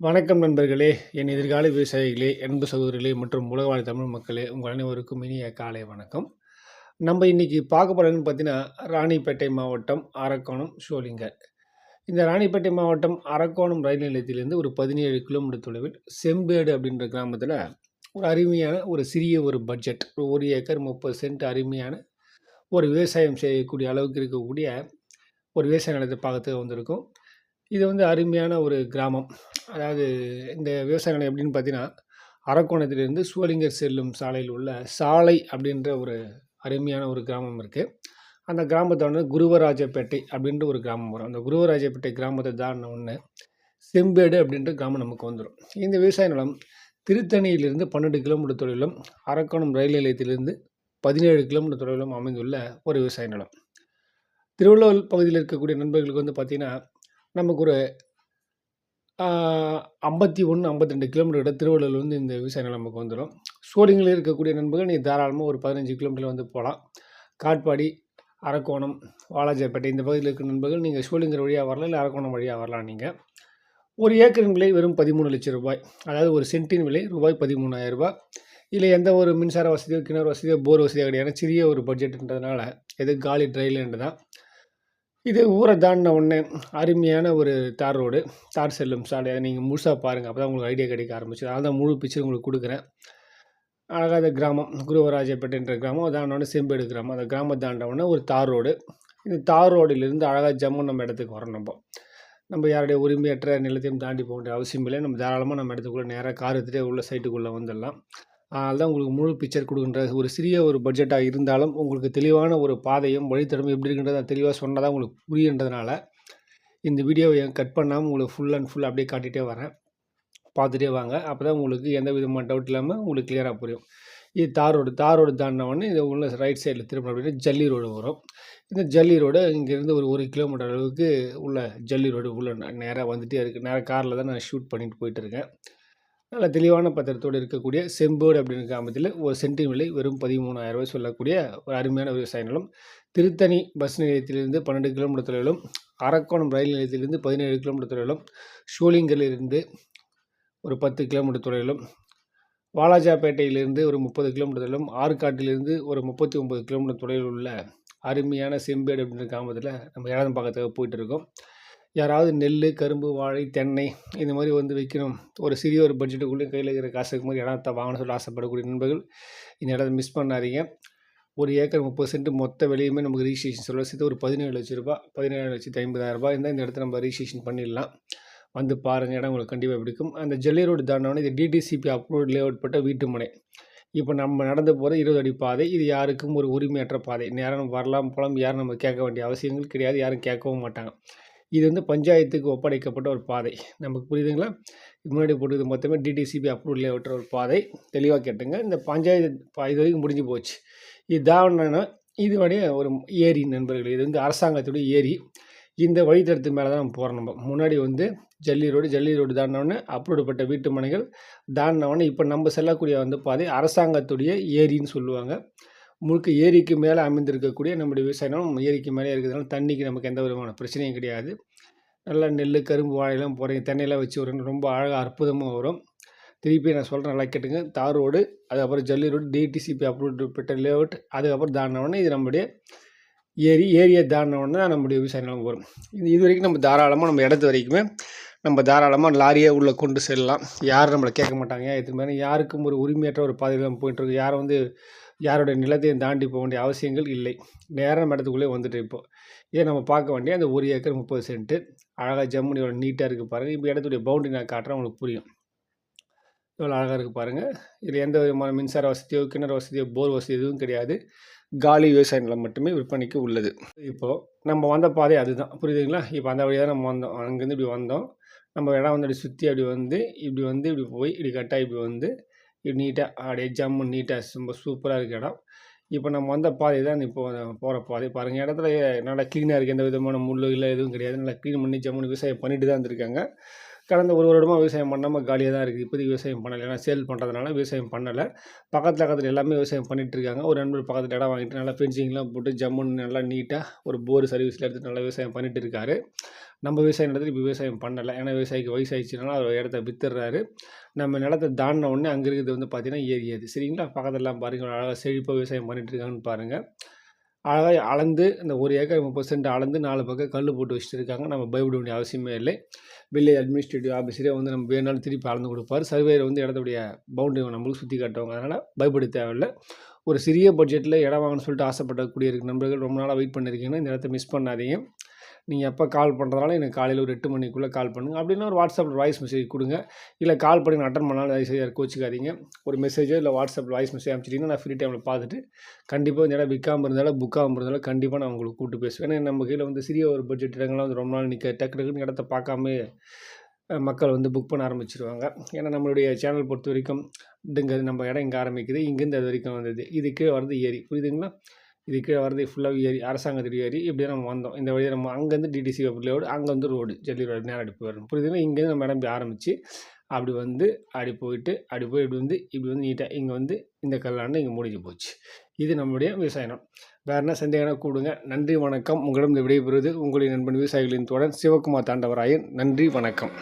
வணக்கம் நண்பர்களே என் எதிர்கால விவசாயிகளே அன்பு சகோதரிகளே மற்றும் உலகவாழ் தமிழ் மக்களே உங்கள் அனைவருக்கும் இனிய காலை வணக்கம். நம்ம இன்னைக்கு பார்க்க போகிறதுன்னு பார்த்தீங்கன்னா ராணிப்பேட்டை மாவட்டம் அரக்கோணம் ஷோலிங்கர் இந்த ராணிப்பேட்டை மாவட்டம் அரக்கோணம் ரயில் நிலையத்திலிருந்து ஒரு பதினேழு கிலோமீட்டர் தொலைவில் செம்பேடு அப்படின்ற கிராமத்தில் ஒரு அருமையான ஒரு சிறிய ஒரு பட்ஜெட் ஒரு ஒரு ஏக்கர் முப்பது சென்ட் அருமையான ஒரு விவசாயம் செய்யக்கூடிய அளவுக்கு இருக்கக்கூடிய ஒரு விவசாய நிலத்தை பார்க்கறதுக்கு வந்திருக்கும். இது வந்து அருமையான ஒரு கிராமம். அதாவது இந்த விவசாய நிலம் எப்படின்னு பார்த்தீங்கன்னா அரக்கோணத்திலிருந்து சோளிங்கர் செல்லும் சாலையில் உள்ள சாலை அப்படின்ற ஒரு அருமையான ஒரு கிராமம் இருக்குது அந்த கிராமத்தை வந்து குருவராஜப்பேட்டை அப்படின்ற ஒரு கிராமம் வரும். அந்த குருவராஜப்பேட்டை கிராமத்தை தாண்டின ஒன்று செம்பேடு அப்படின்ற கிராமம் நமக்கு வந்துடும் இந்த விவசாய நிலம் திருத்தணியிலிருந்து பன்னெண்டு கிலோமீட்டர் தொலைவிலும் அரக்கோணம் ரயில் நிலையத்திலிருந்து பதினேழு கிலோமீட்டர் தொலைவிலும் அமைந்துள்ள ஒரு விவசாய நிலம். திருவள்ளுவர் பகுதியில் இருக்கக்கூடிய நண்பர்களுக்கு வந்து பார்த்திங்கன்னா நமக்கு ஒரு ஐம்பத்தி ஒன்று ஐம்பத்தி ரெண்டு கிலோமீட்டர் கிட்ட திருவள்ளூர் வந்து இந்த விவசாய நிலம் நமக்கு வந்துடும் சோழிங்களில் இருக்கக்கூடிய நண்பர்கள் நீ தாராளமாக ஒரு பதினஞ்சு கிலோமீட்டர் வந்து போகலாம். காட்பாடி அரக்கோணம் வாலாஜாப்பேட்டை இந்த பகுதியில் இருக்கிற நண்பர்கள் நீங்கள் சோழிங்கர் வழியாக வரலாம் இல்லை அரக்கோணம் வழியாக வரலாம் நீங்கள் ஒரு ஏக்கரின் விலை வெறும் பதிமூணு லட்சம் ரூபாய். அதாவது ஒரு சென்ட்டின் விலை ரூபாய் பதிமூணாயிரம் ரூபாய். இல்லை எந்த ஒரு மின்சார வசதியோ கிணறு வசதியோ போர் வசதியோ கிடையாது. சிறிய ஒரு பட்ஜெட்டுன்றதுனால எது காலி ட்ரைலேண்டு தான். இது ஊரை தாண்டின உடனே அருமையான ஒரு தார் ரோடு. தார் செல்லும் சாலை. அதை நீங்கள் முழுசாக பாருங்கள் அப்போ தான் உங்களுக்கு ஐடியா கிடைக்க ஆரம்பிச்சு அதனால் தான் முழு பிக்சர் உங்களுக்கு கொடுக்குறேன். அழகாக அந்த கிராமம் குருவராஜப்பேட்டைன்ற கிராமம் தாண்டவுடனே செம்பேடு கிராமம். அந்த கிராமம் தாண்டவுடனே ஒரு தார் ரோடு. இந்த தார் ரோடிலிருந்து அழகாக ஜம்மு நம்ம இடத்துக்கு வரோம் நம்ம. நம்ம யாருடைய உரிமையற்ற நிலத்தையும் தாண்டி போக வேண்டிய அவசியம் இல்லை நம்ம தாராளமாக நம்ம இடத்துக்குள்ளே நேராக கார் எடுத்துகிட்டே உள்ள சைட்டுக்குள்ளே வந்துடலாம். அதனால உங்களுக்கு முழு பிக்சர் கொடுக்குன்ற ஒரு சிறிய ஒரு பட்ஜெட்டாக இருந்தாலும் உங்களுக்கு தெளிவான ஒரு பாதையும் வழித்தடமும் எப்படி இருக்கின்றதை தெளிவாக சொன்னதாக உங்களுக்கு புரியுன்றதுனால இந்த வீடியோவை கட் பண்ணாமல் உங்களுக்கு ஃபுல் அண்ட் ஃபுல் அப்படியே காட்டிகிட்டே வரேன். பார்த்துட்டே வாங்க. அப்போ தான் உங்களுக்கு எந்த விதமான டவுட் இல்லாமல் உங்களுக்கு கிளியராக புரியும். இது தார் ரோடு. தார் ரோடு தாண்டினவொடனே இது உள்ள ரைட் சைடில் திரும்ப அப்படின்னா ஜல்லி ரோடு வரும். இந்த ஜல்லி ரோடு இங்கேருந்து ஒரு ஒரு கிலோமீட்டர் அளவுக்கு உள்ள ஜல்லி ரோடு உள்ள நேராக வந்துகிட்டே இருக்குது நேராக காரில் தான் நான் ஷூட் பண்ணிட்டு போயிட்டு இருக்கேன். நல்ல தெளிவான பத்திரத்தோடு இருக்கக்கூடிய செம்பேடு அப்படின்னு கிராமத்தில் ஒரு சென்டின் விலை வெறும் பதிமூணாயிரம் ரூபாய் சொல்லக்கூடிய ஒரு அருமையான விவசாய நிலம் திருத்தணி பஸ் நிலையத்திலிருந்து பன்னெண்டு கிலோமீட்டர் தொலைவிலும் அரக்கோணம் ரயில் நிலையத்திலிருந்து பதினேழு கிலோமீட்டர் தொலைவிலும் ஷூலிங்கிலிருந்து ஒரு பத்து கிலோமீட்டர் தொலைவிலும் வாலாஜாப்பேட்டையிலிருந்து ஒரு முப்பது கிலோமீட்டர் தொலைவிலும் ஆற்காட்டிலிருந்து ஒரு முப்பத்தி ஒம்பது கிலோமீட்டர் தொலைவில் உள்ள அருமையான செம்பேடு அப்படின்ற கிராமத்தில் நம்ம இடம் பார்க்கறதுக்கு போயிட்டு இருக்கோம். யாராவது நெல் கரும்பு வாழை தென்னை இந்த மாதிரி வந்து வைக்கணும். ஒரு சிறிய ஒரு பட்ஜெட்டுக்குள்ளே கையில் இருக்கிற காசுக்கு மாதிரி இடத்த வாங்கணும் சொல்லி ஆசைப்படக்கூடிய நண்பர்கள் இந்த இடத்த மிஸ் பண்ணாதீங்க. ஒரு ஏக்கர் முப்பது சென்ட் மொத்த விலையுமே நமக்கு ரிஜிஸ்ட்ரேஷன் சொல்ல சேர்த்து ஒரு பதினேழு லட்ச ரூபா பதினேழு லட்சத்து ஐம்பதாயிரம் ரூபாய் இருந்தால் இந்த இடத்த நம்ம ரிஜிஸ்ட்ரேஷன் பண்ணிடலாம். வந்து பாருங்கள் இடம் உங்களுக்கு கண்டிப்பாக பிடிக்கும். அந்த ஜல்லி ரோடு தாண்டவனே இது டிடிசிபி அப்ரூவ் லேஅவுட் பட்ட வீட்டு முனை. இப்போ நம்ம நடந்து போகிற இருபது அடி பாதை இது யாருக்கும் ஒரு உரிமையற்ற பாதை. நேரம் வரலாம் போகலாம் யாரும் நம்ம கேட்க வேண்டிய அவசியங்கள் கிடையாது யாரும் கேட்கவும் மாட்டாங்க. இது வந்து பஞ்சாயத்துக்கு ஒப்படைக்கப்பட்ட ஒரு பாதை. நமக்கு புரியுதுங்களா? முன்னாடி போட்டது மொத்தமே டிடிசிபி அப்ரூவல் லேவுட்ற ஒரு பாதை. தெளிவாக கேட்டுங்க. இந்த பஞ்சாயத்து பா இது வரைக்கும் முடிஞ்சு போச்சு. இது தாவணனா இது ஒரு ஏரி நண்பர்கள் இது வந்து அரசாங்கத்துடைய ஏரி. இந்த வழித்தடத்து மேலே தான் நம்ம போகிறோம் நம்ம. முன்னாடி வந்து ஜல்லி ரோடு ஜல்லி ரோடு தாண்டினோடனே அப்ரூவ்ப்பட்ட வீட்டு மனைகள் தாண்டினோடனே இப்போ நம்ம செல்லக்கூடிய வந்து பாதை அரசாங்கத்துடைய ஏரின்னு சொல்லுவாங்க. முழுக்க ஏரிக்கு மேலே அமைந்திருக்கக்கூடிய நம்முடைய விவசாயம் ஏரிக்கு மேலே இருக்கிறதுனால தண்ணிக்கு நமக்கு எந்த விதமான பிரச்சனையும் கிடையாது. நல்லா நெல் கரும்பு வாழையெல்லாம் போகிறீங்க தென்னையெல்லாம் வச்சு வரும் ரொம்ப அழகாக அற்புதமாக வரும். திருப்பி நான் சொல்கிறேன் நல்லா கேட்டுங்க. தார் ரோடு அதுக்கப்புறம் ஜல்லி ரோடு டிடிசிபி அப்ரூவ் பெற்ற லேஅவுட் அதுக்கப்புறம் தாண்டினோடனே இது நம்முடைய ஏரி ஏரியை தாண்டினோடனே தான் நம்முடைய விவசாய நிலம் வரும். இது இது வரைக்கும் நம்ம தாராளமாக நம்ம இடத்து வரைக்குமே நம்ம தாராளமாக லாரியை உள்ளே கொண்டு செல்லலாம். யாரும் நம்மளை கேட்க மாட்டாங்க. இது மாதிரி யாருக்கும் ஒரு உரிமையற்ற ஒரு பாதையில் நம்ம போயிட்டுருக்கு யாரும் வந்து யாருடைய நிலத்தையும் தாண்டி போக வேண்டிய அவசியங்கள் இல்லை. நேரம் நம்ம இடத்துக்குள்ளே வந்துட்டு இப்போது இதை நம்ம பார்க்க வேண்டிய அந்த ஒரு ஏக்கர் முப்பது சென்ட்டு அழகாக ஜம்முனி எவ்வளோ நீட்டாக இருக்குது பாருங்கள் இப்போ இடத்துடைய பவுண்டரி நான் காட்டுறேன். உங்களுக்கு புரியும். எவ்வளோ அழகாக இருக்குது பாருங்கள் இதில் எந்த விதமான மின்சார வசதியோ கிணறு வசதியோ போர் வசதி எதுவும் கிடையாது. காலி விவசாய நிலம் மட்டுமே விற்பனைக்கு உள்ளது. இப்போது நம்ம வந்த பாதை அதுதான். புரியுதுங்களா? இப்போ அந்த வழியாக நம்ம வந்தோம். அங்கேருந்து இப்படி வந்தோம். நம்ம இடம் வந்து அப்படி சுற்றி அப்படி வந்து இப்படி வந்து இப்படி போய் இப்படி கட்டாக இப்படி வந்து இப்படி நீட்டாக அப்படியே ஜம்மு நீட்டாக ரொம்ப சூப்பராக இருக்க இடம். இப்போ நம்ம வந்த பாதை தான் இப்போ போகிற பாதை. பாருங்கள் இடத்துல நல்லா க்ளீனாக இருக்குது எந்த விதமான முள் இல்லை எதுவும் கிடையாது. நல்லா க்ளீன் பண்ணி ஜம்முன்னு விவசாயம் பண்ணிட்டு தான் இருந்திருக்காங்க கடந்த ஒரு வருடமாக விவசாயம் பண்ணாமல் காலியாக தான் இருக்குது இப்போதைக்கு விவசாயம் பண்ணலை. ஏன்னா சேல் பண்ணுறதுனால விவசாயம் பண்ணலை. பக்கத்தில் பக்கத்தில் எல்லாமே விவசாயம் பண்ணிகிட்டு இருக்காங்க. ஒரு நண்பர் பக்கத்தில் இடம் வாங்கிட்டு நல்லா ஃபென்சிங்லாம் போட்டு ஜம்முன்னு நல்லா நீட்டாக ஒரு போர் சர்வீஸில் எடுத்து நல்லா விவசாயம் பண்ணிட்டு இருக்காரு. நம்ம விவசாயம் நடத்தி இப்போ விவசாயம் பண்ணலை. ஏன்னா விவசாயிக்கு வயசாகிடுச்சுனால அவர் இடத்த வித்துடுறாரு. நம்ம நிலத்தை தாண்டின உடனே அங்கே இருக்கிறது வந்து பார்த்திங்கன்னா ஏரியாது சரிங்களா? பக்கத்துலலாம் பாருங்கள் அழகாக செழிப்பாக விவசாயம் பண்ணிட்டு இருக்காங்கன்னு பாருங்கள் அழகாக அளந்து இந்த ஒரு ஏக்கர் முப்பது சென்ட் அளந்து நாலு பக்கம் கல் போட்டு வச்சுட்டு இருக்காங்க நம்ம பயப்பட வேண்டிய அவசியமே இல்லை. வில்லேஜ் அட்மினிஸ்ட்ரேட்டிவ் ஆஃபீஸரே வந்து நம்ம வேணாலும் திருப்பி அளந்து கொடுப்பார். சர்வேயர் வந்து இடத்துடைய பவுண்டரி நம்மளுக்கு சுற்றி காட்டுவாங்க. அதனால் பயப்பட தேவையில்லை. ஒரு சிறிய பட்ஜெட்டில் இடம் வாங்கணும்னு சொல்லிட்டு ஆசைப்படக்கூடிய இருக்க நண்பர்கள் ரொம்ப நாளாக வெயிட் பண்ணியிருக்கீங்கன்னா இந்த இடத்த மிஸ் பண்ணாதீங்க. நீங்கள் எப்போ கால் பண்ணுறதுனால எனக்கு காலையில் ஒரு எட்டு மணிக்குள்ளே கால் பண்ணுங்கள் அப்படின்னா ஒரு வாட்ஸ்அப்பில் வாய்ஸ் மெசேஜ் கொடுங்க. இல்லை கால் பண்ணி நான் அட்டன் பண்ணாலும் தயவு செய்து கோச்சிக்காதீங்க. ஒரு மெசேஜோ இல்லை வாட்ஸ்அப்பில் வாய்ஸ் மெசேஜ் அனுப்பிச்சிட்டிங்கன்னா நான் ஃப்ரீ டைமில் பார்த்துட்டு கண்டிப்பாக இந்த இடம் விற்காமல் இருந்தாலும் புக்காமல் இருந்தாலும் கண்டிப்பாக நான் உங்களுக்கு கூப்பிட்டு பேசுவேன். ஏன்னா நம்ம கையில் வந்து சிறிய ஒரு பட்ஜெட் இடங்கள்லாம் வந்து ரொம்ப நாள் நிற்க டக்கு டக்குன்னு இடத்த பார்க்காம மக்கள் வந்து புக் பண்ண ஆரம்பிச்சிருவாங்க. ஏன்னா நம்மளுடைய சேனல் பொறுத்த வரைக்கும் இதுங்க நம்ம இடம் இங்கே ஆரம்பிக்குது இங்கேருந்து அது வரைக்கும் வந்தது. இது கீழே வரது ஏரி புரியுதுங்களா? இது கீழே வரது ஃபுல்லாக ஏரி அரசாங்கத்துடைய ஏரி இப்படியே நம்ம வந்தோம். இந்த வழியாக நம்ம அங்கேருந்து டிடிசி ரோடு அங்கே வந்து ரோடு ஜல்லி ரோடு நேரம் அடிப்பு வரணும். புரியுதுன்னா இங்கேருந்து நம்ம இடம் ஆரம்பித்து அப்படி வந்து அப்படி போயிட்டு அப்படி போய் இப்படி வந்து இப்படி வந்து நீட்டாக இங்கே வந்து இந்த கல்லாண்டு இங்கே முடிஞ்சு போச்சு. இது நம்முடைய விவசாயம் வேறு என்ன சந்தேகம்னா கூடுங்க நன்றி வணக்கம். உங்களிடம் இந்த விடைபெறுவது உங்களின் நண்பன் விவசாயிகளின் தொடர் சிவகுமார் தாண்டவராயன். நன்றி வணக்கம்.